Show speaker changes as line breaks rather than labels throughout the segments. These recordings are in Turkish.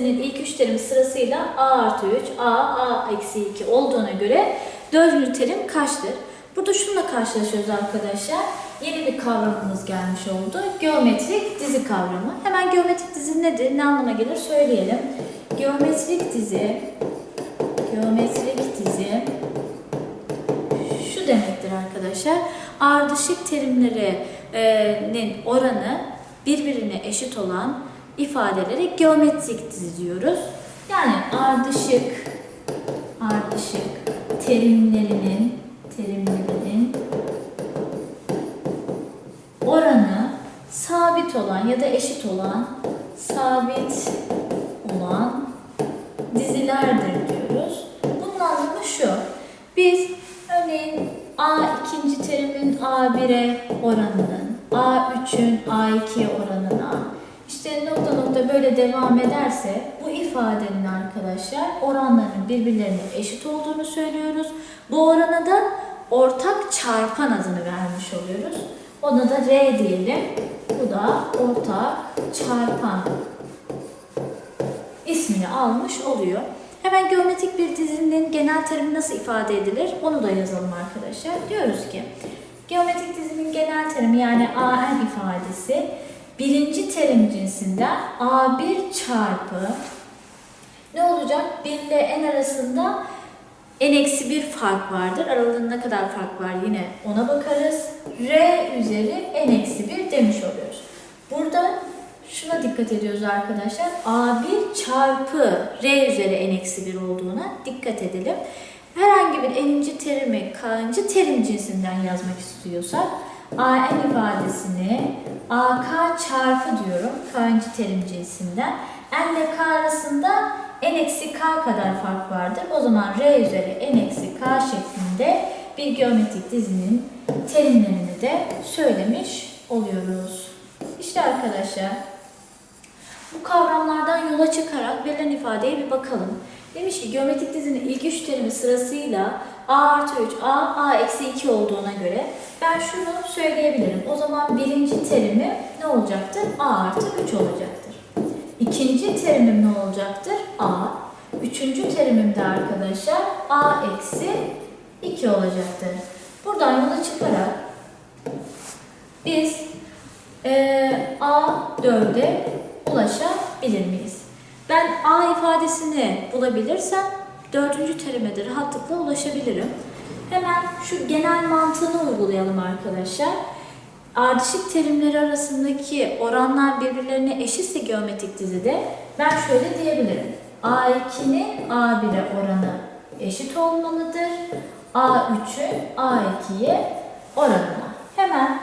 dizinin ilk üç terimi sırasıyla a artı 3, a, a eksi 2 olduğuna göre dördüncü terim kaçtır? Burada şununla karşılaşıyoruz arkadaşlar. Yeni bir kavramımız gelmiş oldu. Geometrik dizi kavramı. Hemen geometrik dizi nedir? Ne anlama gelir? Söyleyelim. Geometrik dizi geometrik dizi şu demektir arkadaşlar. Ardışık terimlerinin oranı birbirine eşit olan ifadelere geometrik dizi diyoruz. Yani ardışık ardışık terimlerinin terimlerinin oranı sabit olan ya da eşit olan sabit olan dizilerdir diyoruz. Bunun anlamı şu. Biz örneğin A ikinci terimin A1'e oranının, A3'ün A2'ye oranına, işte nokta nokta böyle devam ederse bu ifadenin arkadaşlar oranlarının birbirlerine eşit olduğunu söylüyoruz. Bu orana da ortak çarpan adını vermiş oluyoruz. Ona da R diyelim. Bu da ortak çarpan ismini almış oluyor. Hemen geometrik bir dizinin genel terimi nasıl ifade edilir onu da yazalım arkadaşlar. Diyoruz ki geometrik dizinin genel terimi yani AN ifadesi birinci terim cinsinden A1 çarpı ne olacak? 1 ile n arasında n-1 fark vardır. Aralarında ne kadar fark var yine ona bakarız. R üzeri n-1 demiş oluyoruz. Burada şuna dikkat ediyoruz arkadaşlar. A1 çarpı R üzeri n-1 olduğuna dikkat edelim. Herhangi bir n'inci terimi k'ıncı terim cinsinden yazmak istiyorsak an ifadesini ak çarpı diyorum k'ıncı terim cinsinden. n ile k arasında n eksi k kadar fark vardır. O zaman r üzeri n eksi k şeklinde bir geometrik dizinin terimlerini de söylemiş oluyoruz. İşte arkadaşlar bu kavramlardan yola çıkarak verilen ifadeye bir bakalım. Demiş ki geometrik dizinin ilk üç terimi sırasıyla a artı 3, a, a eksi 2 olduğuna göre ben şunu söyleyebilirim. O zaman birinci terimi ne olacaktır? a artı 3 olacaktır. İkinci terimim ne olacaktır? a. Üçüncü terimim de arkadaşlar a eksi 2 olacaktır. Buradan yola çıkarak biz e, A4'e ulaşabilir miyiz? Ben A ifadesini bulabilirsem dördüncü terime de rahatlıkla ulaşabilirim. Hemen şu genel mantığını uygulayalım arkadaşlar. Ardışık terimleri arasındaki oranlar birbirlerine eşitse geometrik dizide ben şöyle diyebilirim. A2'nin A1'e oranı eşit olmalıdır. A3'ün A2'ye oranına. Hemen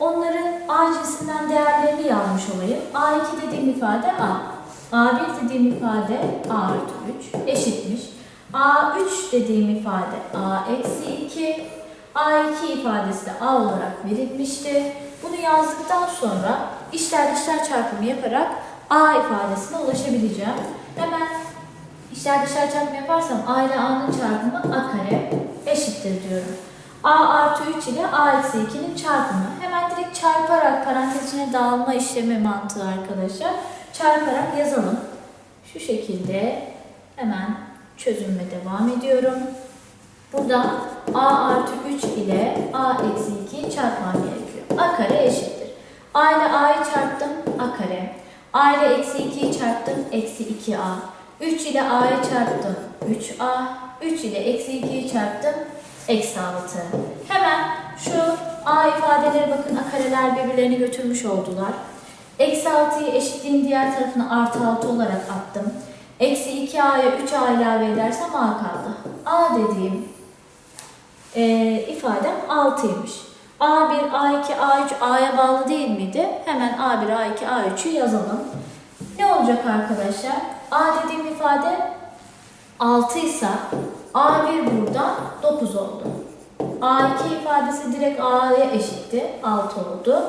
onların A cinsinden değerlerini yazmış olayım. A2 dediğim ifade A. A1 dediğim ifade A artı 3 eşitmiş. A3 dediğim ifade A eksi 2. A2 ifadesi de A olarak verilmişti. Bunu yazdıktan sonra içler dışlar çarpımı yaparak A ifadesine ulaşabileceğim. Hemen içler dışlar çarpımı yaparsam A ile A'nın çarpımı A kare eşittir diyorum. A artı 3 ile A eksi 2'nin çarpımı. Hemen direkt çarparak parantez içine dağılma işlemi mantığı arkadaşlar. Çarparak yazalım. Şu şekilde hemen çözüme devam ediyorum. Burada A artı 3 ile A eksi 2'yi çarpmam gerekiyor. A kare eşittir. A ile A'yı çarptım A kare. A ile eksi 2'yi çarptım eksi 2A. 3 ile A'yı çarptım 3A. 3 ile eksi 2'yi çarptım eksi 6. Hemen şu A ifadeleri bakın A kareler birbirlerini götürmüş oldular. Eksi 6'yı eşitliğin diğer tarafına artı 6 olarak attım. Eksi 2A'ya 3A ilave edersem A kaldı. A dediğim e, ifadem 6'ymış. A1, A2, A3 A'ya bağlı değil miydi? Hemen A1, A2, A3'ü yazalım. Ne olacak arkadaşlar? A dediğim ifade 6 ise A1 burada 9 oldu. A2 ifadesi direkt A'ya eşitti. 6 oldu.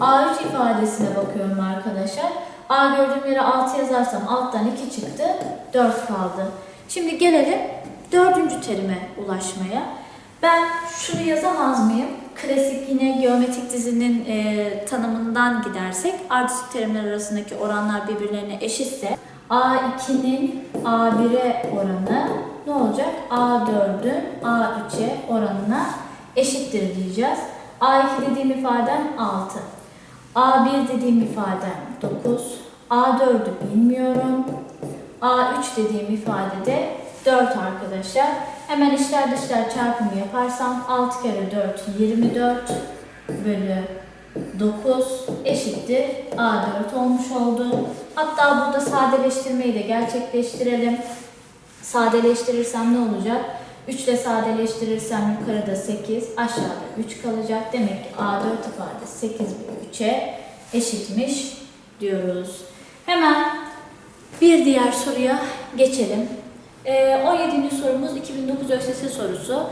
A3 ifadesine bakıyorum arkadaşlar. A gördüğüm yere 6 yazarsam alttan 2 çıktı. 4 kaldı. Şimdi gelelim dördüncü terime ulaşmaya. Ben şunu yazamaz mıyım? Klasik yine geometrik dizinin e, tanımından gidersek ardışık terimler arasındaki oranlar birbirlerine eşitse A2'nin A1'e oranı ne olacak? A4'ün A3'e oranına eşittir diyeceğiz. A2 dediğim ifadem 6. A1 dediğim ifadem 9. A4'ü bilmiyorum. A3 dediğim ifadede 4 arkadaşlar. Hemen içler dışlar çarpımı yaparsam 6 kere 4 24 bölü 9 eşittir A4 olmuş oldu. Hatta burada sadeleştirmeyi de gerçekleştirelim. Sadeleştirirsem ne olacak? 3 ile sadeleştirirsem yukarıda 8, aşağıda 3 kalacak. Demek ki A4 ifade 8 bölü 3'e eşitmiş diyoruz. Hemen bir diğer soruya geçelim. Ee, 17. sorumuz 2009 ÖSS sorusu.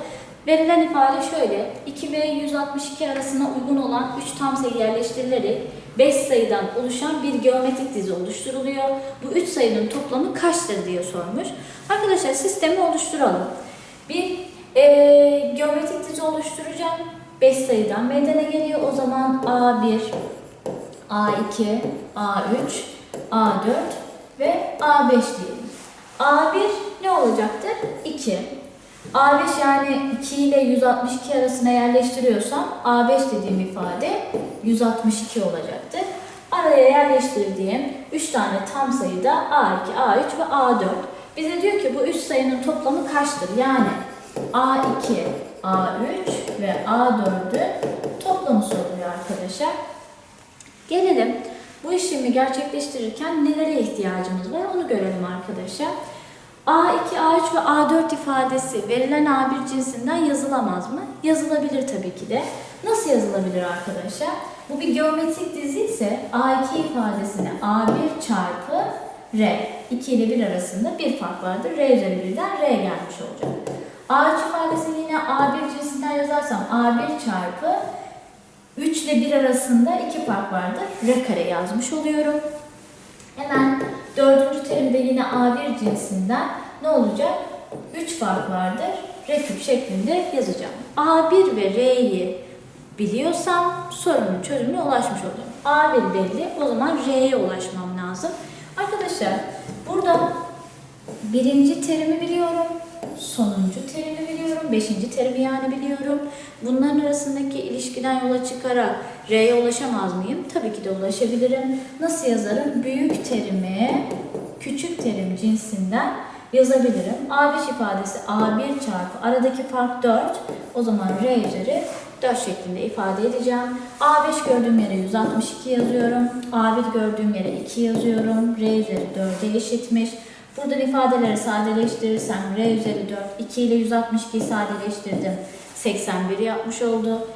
Verilen ifade şöyle. 2 ve 162 arasına uygun olan 3 tam sayı yerleştirilerek 5 sayıdan oluşan bir geometrik dizi oluşturuluyor. Bu 3 sayının toplamı kaçtır diye sormuş. Arkadaşlar sistemi oluşturalım. Bir ee, geometrik dizi oluşturacağım. 5 sayıdan meydana geliyor. O zaman A1, A2, A3, A4 ve A5 diyelim. A1 ne olacaktır? 2. A5 yani 2 ile 162 arasına yerleştiriyorsam A5 dediğim ifade 162 olacaktır. Araya yerleştirdiğim 3 tane tam sayıda A2, A3 ve A4. Bize diyor ki bu 3 sayının toplamı kaçtır? Yani A2, A3 ve A4'ün toplamı soruluyor arkadaşlar. Gelelim bu işlemi gerçekleştirirken nelere ihtiyacımız var onu görelim arkadaşlar. A2, A3 ve A4 ifadesi verilen A1 cinsinden yazılamaz mı? Yazılabilir tabii ki de. Nasıl yazılabilir arkadaşlar? Bu bir geometrik dizi ise A2 ifadesine A1 çarpı R. 2 ile 1 arasında bir fark vardır. R üzeri 1'den R gelmiş olacak. A3 ifadesini yine A1 cinsinden yazarsam A1 çarpı 3 ile 1 arasında 2 fark vardır. R kare yazmış oluyorum. Hemen dördüncü terimde yine A1 cinsinden ne olacak? 3 fark vardır. R küp şeklinde yazacağım. A1 ve R'yi biliyorsam sorunun çözümüne ulaşmış olurum. A1 belli. O zaman R'ye ulaşmam lazım. Arkadaşlar burada birinci terimi biliyorum. Sonuncu terimi biliyorum. Beşinci terimi yani biliyorum. Bunların arasındaki ilişkiden yola çıkarak R'ye ulaşamaz mıyım? Tabii ki de ulaşabilirim. Nasıl yazarım? Büyük terimi küçük terim cinsinden yazabilirim. A5 ifadesi A1 çarpı aradaki fark 4. O zaman R üzeri 4 şeklinde ifade edeceğim. A5 gördüğüm yere 162 yazıyorum. A1 gördüğüm yere 2 yazıyorum. R üzeri 4'e eşitmiş. Buradan ifadeleri sadeleştirirsem R üzeri 4, 2 ile 162'yi sadeleştirdim. 81 yapmış oldu.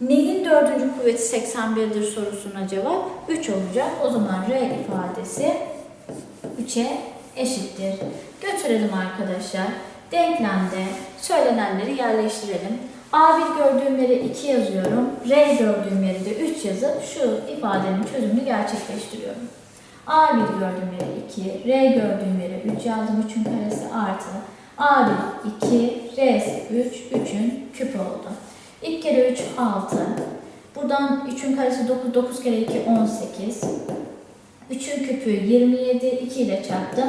Neyin dördüncü kuvveti 81'dir sorusuna cevap 3 olacak. O zaman R ifadesi 3'e eşittir. Götürelim arkadaşlar. Denklemde söylenenleri yerleştirelim. A1 gördüğüm yere 2 yazıyorum. R gördüğüm yere de 3 yazıp şu ifadenin çözümünü gerçekleştiriyorum. A1 gördüğüm yere 2, R gördüğüm yere 3 yazdım. 3'ün karesi artı. A1 2, R'si 3, 3'ün küpü oldu. 2 kere 3 6. Buradan 3'ün karesi 9, 9 kere 2 18. 3'ün küpü 27, 2 ile çarptım.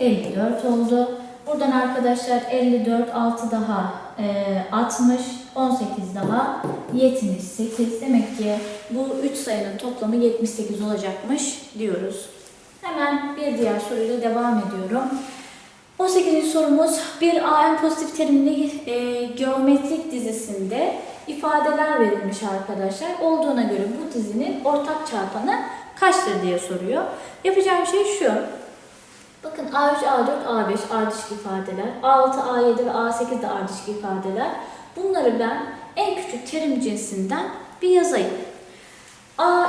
54 oldu. Buradan arkadaşlar 54, 6 daha e, 60, 18 daha 78. Demek ki bu 3 sayının toplamı 78 olacakmış diyoruz. Hemen bir diğer soruyla devam ediyorum. 18. sorumuz bir AM pozitif terimli e, geometrik dizisinde ifadeler verilmiş arkadaşlar. Olduğuna göre bu dizinin ortak çarpanı kaçtır diye soruyor. Yapacağım şey şu. Bakın A3, A4, A5 ardışık ifadeler. A6, A7 ve A8 de ardışık ifadeler. Bunları ben en küçük terim cinsinden bir yazayım. A3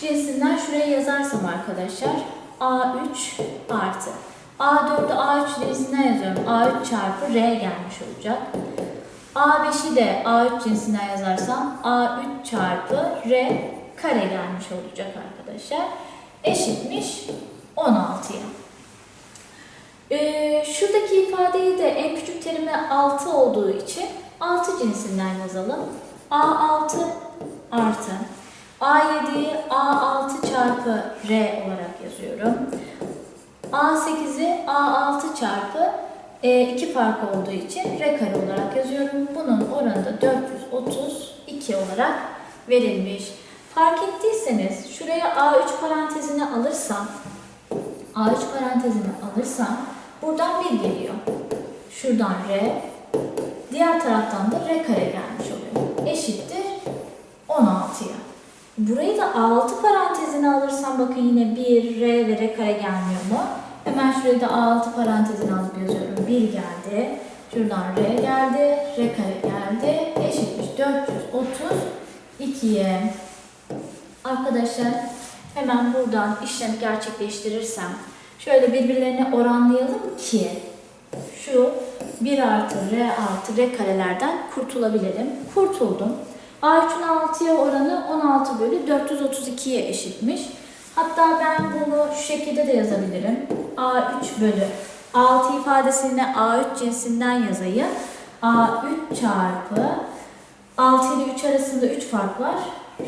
cinsinden şuraya yazarsam arkadaşlar A3 artı. A4'ü A3 cinsinden yazıyorum. A3 çarpı R gelmiş olacak. A5'i de A3 cinsinden yazarsam A3 çarpı R kare gelmiş olacak arkadaşlar. Eşitmiş 16'ya. Ee, şuradaki ifadeyi de en küçük terimi 6 olduğu için 6 cinsinden yazalım. A6 artı A7'yi A6 çarpı R olarak yazıyorum. A8'i A6 çarpı e, iki fark olduğu için R kare olarak yazıyorum. Bunun oranı da 432 olarak verilmiş. Fark ettiyseniz şuraya A3 parantezini alırsam A3 parantezini alırsam buradan 1 geliyor. Şuradan R, diğer taraftan da R kare gelmiş oluyor. Eşittir 16'ya. Burayı da A6 parantezine alırsam bakın yine 1, R ve R kare gelmiyor mu? Hemen şurayı da A6 parantezine alıp yazıyorum. 1 geldi. Şuradan R geldi. R kare geldi. Eşitmiş 432'ye. Arkadaşlar hemen buradan işlemi gerçekleştirirsem şöyle birbirlerine oranlayalım ki şu 1 artı R artı R karelerden kurtulabilelim. Kurtuldum. A3'ün 6'ya oranı 16 bölü 432'ye eşitmiş. Hatta ben bunu şu şekilde de yazabilirim. A3 bölü 6 ifadesini A3 cinsinden yazayım. A3 çarpı 6 ile 3 arasında 3 fark var.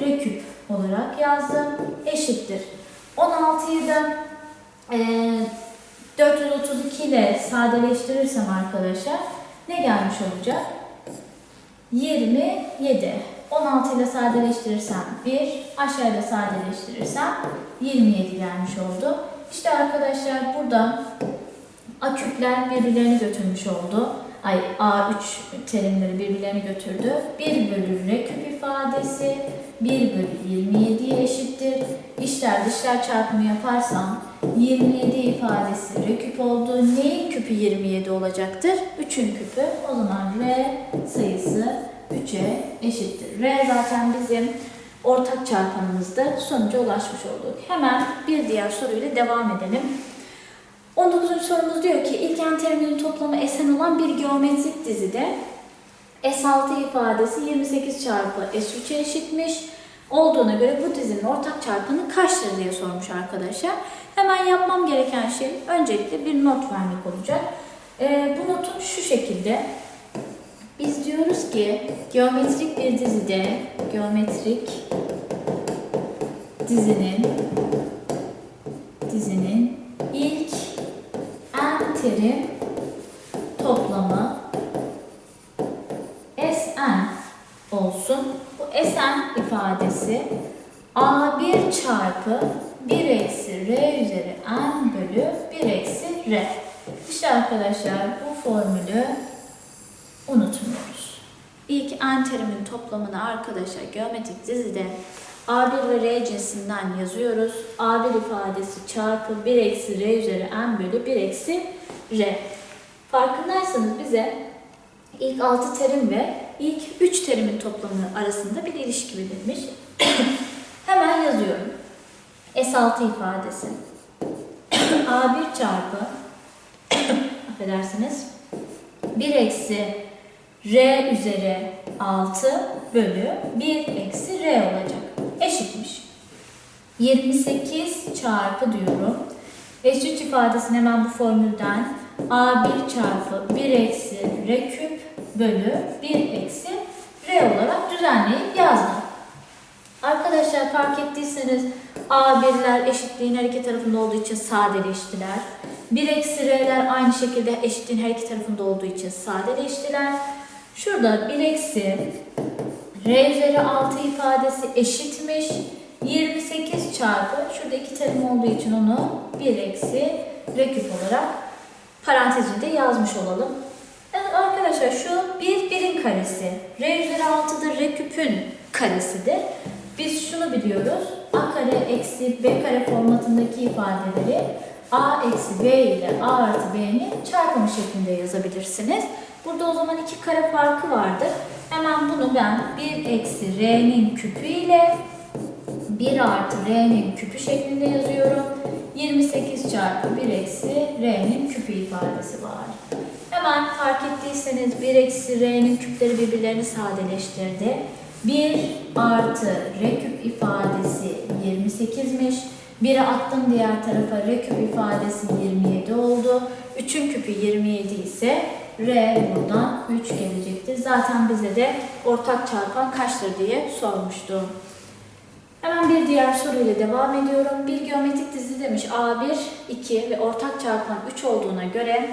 R küp olarak yazdım. Eşittir. 16'yı da eee 432 ile sadeleştirirsem arkadaşlar ne gelmiş olacak? 27. 16 ile sadeleştirirsem 1, aşağıda sadeleştirirsem 27 gelmiş oldu. İşte arkadaşlar burada A küpler birbirlerini götürmüş oldu. Ay A3 terimleri birbirlerini götürdü. 1 bölü R küp ifadesi 1 bölü 27'ye eşittir. İşler dışlar çarpımı yaparsam 27 ifadesi R küp oldu. Neyin küpü 27 olacaktır? 3'ün küpü. O zaman R sayısı 3'e eşittir. R zaten bizim ortak çarpanımızda sonuca ulaşmış olduk. Hemen bir diğer soruyla devam edelim. 19. sorumuz diyor ki ilken teriminin toplamı Sn olan bir geometrik dizide S6 ifadesi 28 çarpı S3'e eşitmiş olduğuna göre bu dizinin ortak çarpanı kaçtır diye sormuş arkadaşlar. Hemen yapmam gereken şey öncelikle bir not vermek olacak. Ee, bu notum şu şekilde. Biz diyoruz ki geometrik bir dizide geometrik dizinin dizinin ilk n terim toplamı Sn olsun. Bu Sn ifadesi A1 çarpı 1 eksi R üzeri n bölü 1 eksi R. İşte arkadaşlar bu formülü unutmuyoruz. İlk n terimin toplamını arkadaşlar geometrik dizide A1 ve R cinsinden yazıyoruz. A1 ifadesi çarpı 1 eksi R üzeri n bölü 1 eksi R. Farkındaysanız bize ilk 6 terim ve ilk 3 terimin toplamı arasında bir ilişki verilmiş. Hemen yazıyorum. S6 ifadesi. A1 çarpı affedersiniz 1 eksi R üzeri 6 bölü 1 eksi R olacak. Eşitmiş. 28 çarpı diyorum. S3 ifadesini hemen bu formülden A1 çarpı 1 eksi R küp bölü 1 eksi R olarak düzenleyip yazdım. Arkadaşlar fark ettiyseniz A1'ler eşitliğin her iki tarafında olduğu için sadeleştiler. 1 eksi R'ler aynı şekilde eşitliğin her iki tarafında olduğu için sadeleştiler. Şurada 1 eksi R üzeri 6 ifadesi eşitmiş. 28 çarpı şurada iki terim olduğu için onu 1 eksi R küp olarak parantezinde yazmış olalım. Evet arkadaşlar şu bir birin karesi. R üzeri 6 da R küpün karesidir. Biz şunu biliyoruz. A kare eksi B kare formatındaki ifadeleri A eksi B ile A artı B'nin çarpımı şeklinde yazabilirsiniz. Burada o zaman iki kare farkı vardır. Hemen bunu ben 1 eksi R'nin küpü ile 1 artı R'nin küpü şeklinde yazıyorum. 28 çarpı 1 eksi R'nin küpü ifadesi var. Hemen fark ettiyseniz 1 eksi R'nin küpleri birbirlerini sadeleştirdi. 1 artı R küp ifadesi 28'miş. 1'i attım diğer tarafa R küp ifadesi 27 oldu. 3'ün küpü 27 ise R buradan 3 gelecektir. Zaten bize de ortak çarpan kaçtır diye sormuştu. Hemen bir diğer soruyla devam ediyorum. Bir geometrik dizi demiş A1, 2 ve ortak çarpan 3 olduğuna göre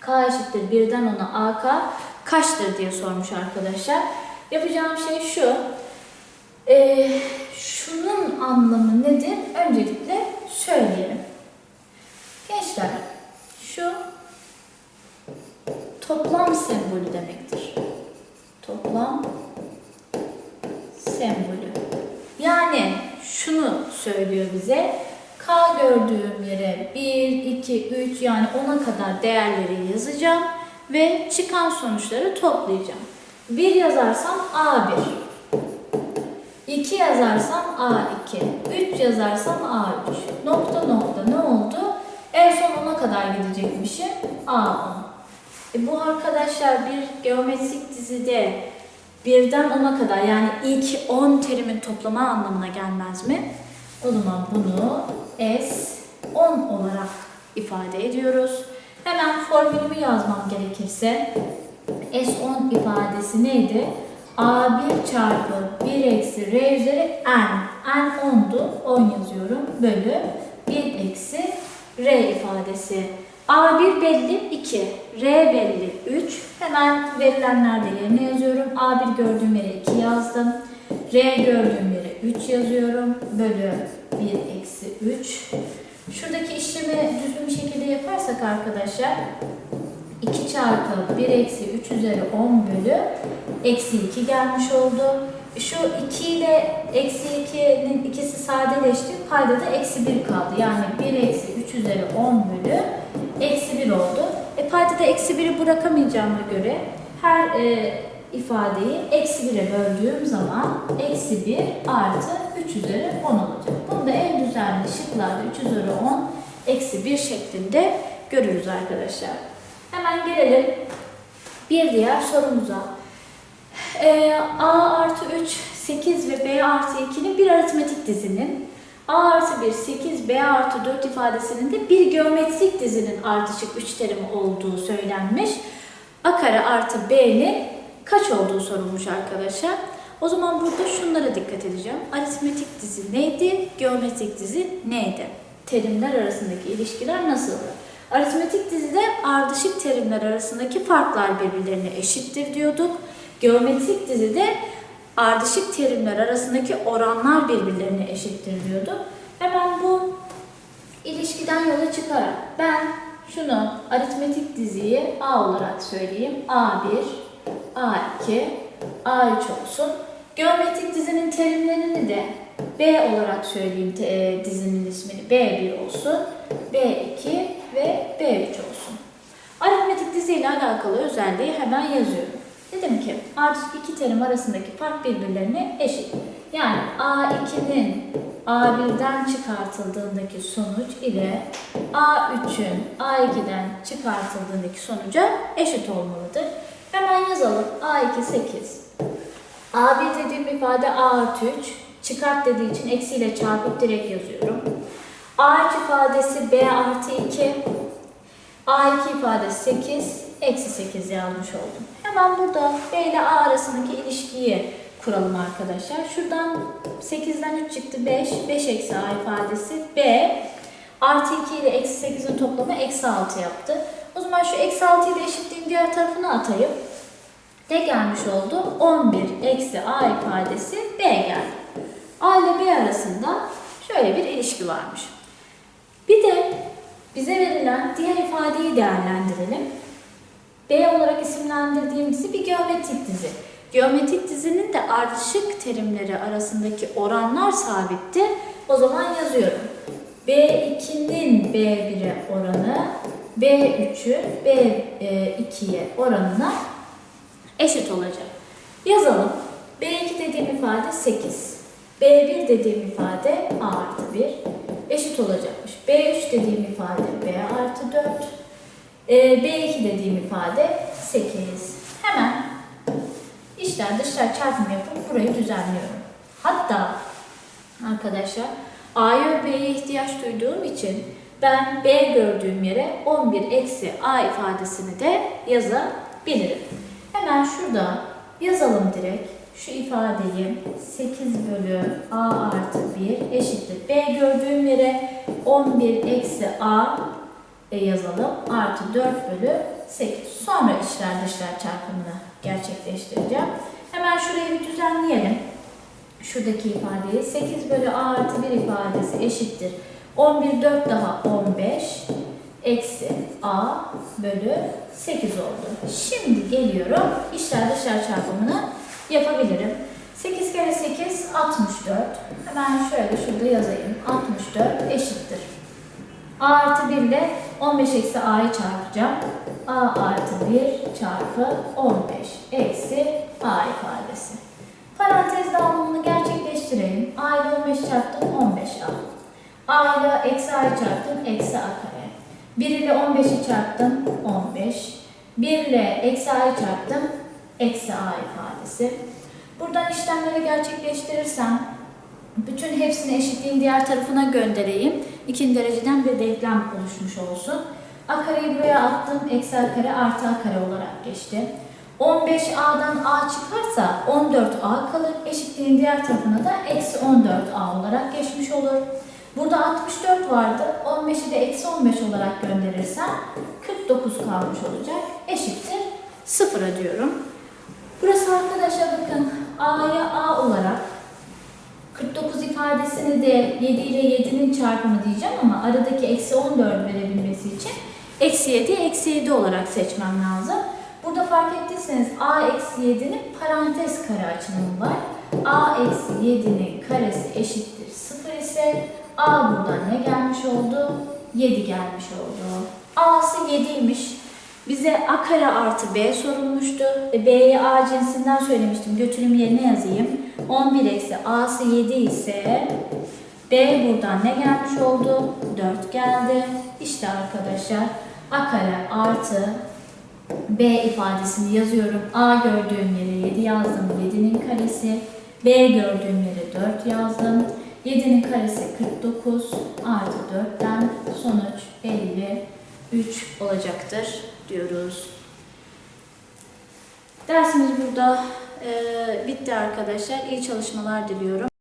K eşittir 1'den 10'a AK kaçtır diye sormuş arkadaşlar. Yapacağım şey şu. Ee, şunun anlamı nedir? Öncelikle söyleyelim. Gençler, şu toplam sembolü demektir. Toplam sembolü. Yani şunu söylüyor bize. K gördüğüm yere 1, 2, 3 yani 10'a kadar değerleri yazacağım ve çıkan sonuçları toplayacağım. 1 yazarsam A1, 2 yazarsam A2, 3 yazarsam A3. Nokta nokta ne oldu? En son 10'a kadar gidecekmişim. A10. E bu arkadaşlar bir geometrik dizide birden 10'a kadar yani ilk 10 terimin toplama anlamına gelmez mi? O zaman bunu S10 olarak ifade ediyoruz. Hemen formülümü yazmam gerekirse S10 ifadesi neydi? A1 çarpı 1 eksi R üzeri N. N 10'du. 10 yazıyorum. Bölü 1 eksi R ifadesi. A1 belli 2. R belli 3. Hemen verilenler de yerine yazıyorum. A1 gördüğüm yere 2 yazdım. R gördüğüm yere 3 yazıyorum. Bölü 1 eksi 3. Şuradaki işlemi düzgün bir şekilde yaparsak arkadaşlar 2 çarpı 1 eksi 3 üzeri 10 bölü eksi 2 gelmiş oldu. Şu 2 ile eksi 2'nin ikisi sadeleşti. Payda da eksi 1 kaldı. Yani 1 eksi 3 üzeri 10 bölü eksi 1 oldu. E payda da eksi 1'i bırakamayacağıma göre her e, ifadeyi eksi 1'e böldüğüm zaman eksi 1 artı 3 üzeri 10 olacak. Bunu da en düzenli şıklarda 3 üzeri 10 eksi 1 şeklinde görürüz arkadaşlar. Hemen gelelim bir diğer sorumuza. Ee, A artı 3, 8 ve B artı 2'nin bir aritmetik dizinin A artı 1, 8, B artı 4 ifadesinin de bir geometrik dizinin ardışık 3 terimi olduğu söylenmiş. A kare artı B'nin kaç olduğu sorulmuş arkadaşlar. O zaman burada şunlara dikkat edeceğim. Aritmetik dizi neydi? Geometrik dizi neydi? Terimler arasındaki ilişkiler nasıldı? Aritmetik dizide ardışık terimler arasındaki farklar birbirlerine eşittir diyorduk. Geometrik dizide ardışık terimler arasındaki oranlar birbirlerine eşittir diyorduk. Hemen bu ilişkiden yola çıkarak ben şunu aritmetik diziyi A olarak söyleyeyim. A1, A2, A3 olsun. Geometrik dizinin terimlerini de B olarak söyleyeyim e, dizinin ismini. B1 olsun, B2 ve B3 olsun. Aritmetik dizi ile alakalı özelliği hemen yazıyorum. Dedim ki ardışık iki terim arasındaki fark birbirlerine eşit. Yani A2'nin A1'den çıkartıldığındaki sonuç ile A3'ün A2'den çıkartıldığındaki sonuca eşit olmalıdır. Hemen yazalım. A2 8. A1 dediğim ifade A artı 3. Çıkart dediği için eksiyle çarpıp direkt yazıyorum. A3 ifadesi B artı 2. A2 ifadesi 8. Eksi 8 yazmış oldum. Hemen burada B ile A arasındaki ilişkiyi kuralım arkadaşlar. Şuradan 8'den 3 çıktı 5. 5 eksi A ifadesi B. Artı 2 ile eksi 8'in toplamı eksi 6 yaptı. O zaman şu eksi 6 ile eşitliğin diğer tarafına atayım. Ne gelmiş oldu? 11 eksi A ifadesi B geldi. A ile B arasında şöyle bir ilişki varmış. Bir de bize verilen diğer ifadeyi değerlendirelim. B olarak isimlendirdiğim bir geometrik dizi. Geometrik dizinin de ardışık terimleri arasındaki oranlar sabitti. O zaman yazıyorum. B2'nin B1'e oranı B3'ü B2'ye oranına eşit olacak. Yazalım. B2 dediğim ifade 8. B1 dediğim ifade A artı 1 eşit olacakmış. B3 dediğim ifade B artı 4. Ee, B2 dediğim ifade 8. Hemen içler dışlar çarpımı yapıp burayı düzenliyorum. Hatta arkadaşlar A'ya B'ye ihtiyaç duyduğum için ben B gördüğüm yere 11 eksi A ifadesini de yazabilirim. Hemen şurada yazalım direkt. şu ifadeyi 8 bölü a artı 1 eşittir. b gördüğüm yere 11 eksi a e, yazalım. Artı 4 bölü 8. Sonra içler dışlar çarpımını gerçekleştireceğim. Hemen şurayı bir düzenleyelim. Şuradaki ifadeyi 8 bölü a artı 1 ifadesi eşittir. 11 4 daha 15 eksi a bölü 8 oldu. Şimdi geliyorum içler dışlar çarpımını yapabilirim. 8 kere 8 64. Hemen şöyle şurada yazayım. 64 eşittir. a artı 1 ile 15 eksi a'yı çarpacağım. a artı 1 çarpı 15 eksi a ifadesi. Parantez dağılımını gerçekleştirelim. a ile 15 çarptım 15a. a ile eksi a'yı çarptım eksi a kare. 1 ile 15'i çarptım 15. 1 ile eksi a'yı çarptım eksi a ifadesi. Buradan işlemleri gerçekleştirirsem bütün hepsini eşitliğin diğer tarafına göndereyim. İkinci dereceden bir denklem oluşmuş olsun. A kareyi buraya attım. Eksi a kare artı a kare olarak geçti. 15a'dan a çıkarsa 14a kalır. Eşitliğin diğer tarafına da eksi 14a olarak geçmiş olur. Burada 64 vardı. 15'i de eksi 15 olarak gönderirsem 49 kalmış olacak. Eşittir 0'a diyorum. Burası arkadaşlar bakın a'ya a olarak 49 ifadesini de 7 ile 7'nin çarpımı diyeceğim ama aradaki eksi 14 verebilmesi için eksi 7 eksi 7 olarak seçmem lazım. Burada fark ettiyseniz a eksi 7'nin parantez kare açılımı var. a eksi 7'nin karesi eşittir 0 ise a buradan ne gelmiş oldu? 7 gelmiş oldu. a'sı 7'ymiş. Bize a kare artı b sorulmuştu. E, B'yi a cinsinden söylemiştim. Götürüm yerine yazayım. 11 eksi a'sı 7 ise b buradan ne gelmiş oldu? 4 geldi. İşte arkadaşlar a kare artı b ifadesini yazıyorum. a gördüğüm yere 7 yazdım. 7'nin karesi. b gördüğüm yere 4 yazdım. 7'nin karesi 49 artı 4'ten sonuç 53 olacaktır diyoruz. Dersimiz burada bitti arkadaşlar. İyi çalışmalar diliyorum.